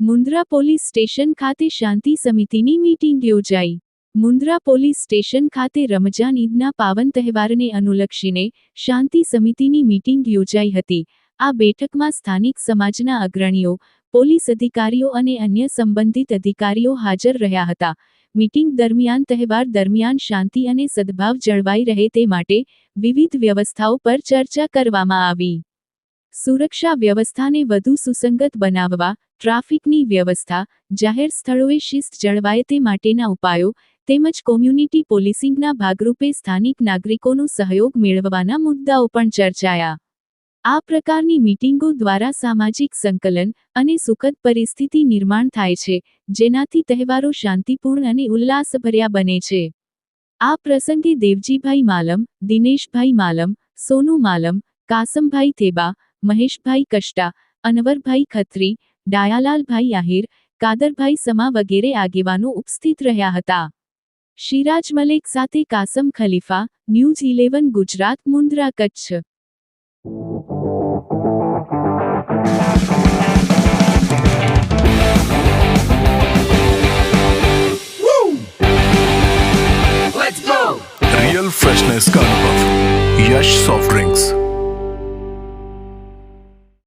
Mundra police station ખાતે શાંતિ સમિતિની meeting યોજાઈ. મુન્દ્રા પોલીસ સ્ટેશન ખાતે રમજાન ઈદના પાવન તહેવારને અનુલક્ષીને શાંતિ સમિતિની મીટિંગ યોજાઈ હતી. આ બેઠકમાં સ્થાનિક સમાજના અગ્રણીઓ પોલીસ અધિકારીઓ અને અન્ય સંબંધિત અધિકારીઓ હાજર રહ્યા હતા. મીટિંગ દરમિયાન તહેવાર દરમિયાન શાંતિ અને સદભાવ જળવાઈ રહે તે માટે વિવિધ વ્યવસ્થાઓ પર ચર્ચા કરવામાં આવી. સુરક્ષા વ્યવસ્થાને વધુ સુસંગત બનાવવા, ટ્રાફિકની વ્યવસ્થા, જાહેર સ્થળોએ શિસ્ત જળવાય તે માટેના ઉપાયો, તેમજ કોમ્યુનિટી પોલીસિંગના ભાગરૂપે સ્થાનિક નાગરિકોનો સહયોગ મેળવવાના મુદ્દાઓ પણ ચર્ચાયા. આ પ્રકારની મીટિંગો દ્વારા સામાજિક સંકલન અને સુખદ પરિસ્થિતિ નિર્માણ થાય છે, જેનાથી તહેવારો શાંતિપૂર્ણ અને ઉલ્લાસભર્યા બને છે. આ પ્રસંગે દેવજીભાઈ માલમ, દિનેશભાઈ માલમ, સોનુ માલમ, કાસમભાઈ થેબા, મહેશભાઈ કષ્ટા, અનવરભાઈ ખત્રી, ડાયાલાલભાઈ આહિર, કાદરભાઈ સમા વગેરે આગેવાનો ઉપસ્થિત રહ્યા હતા. શિરાજ મલેક સાથે Kasam Khalifa, news eleven Gujarat Mundra Kutch. Real freshness का अनुभव यश सॉफ्ट ड्रिंक्स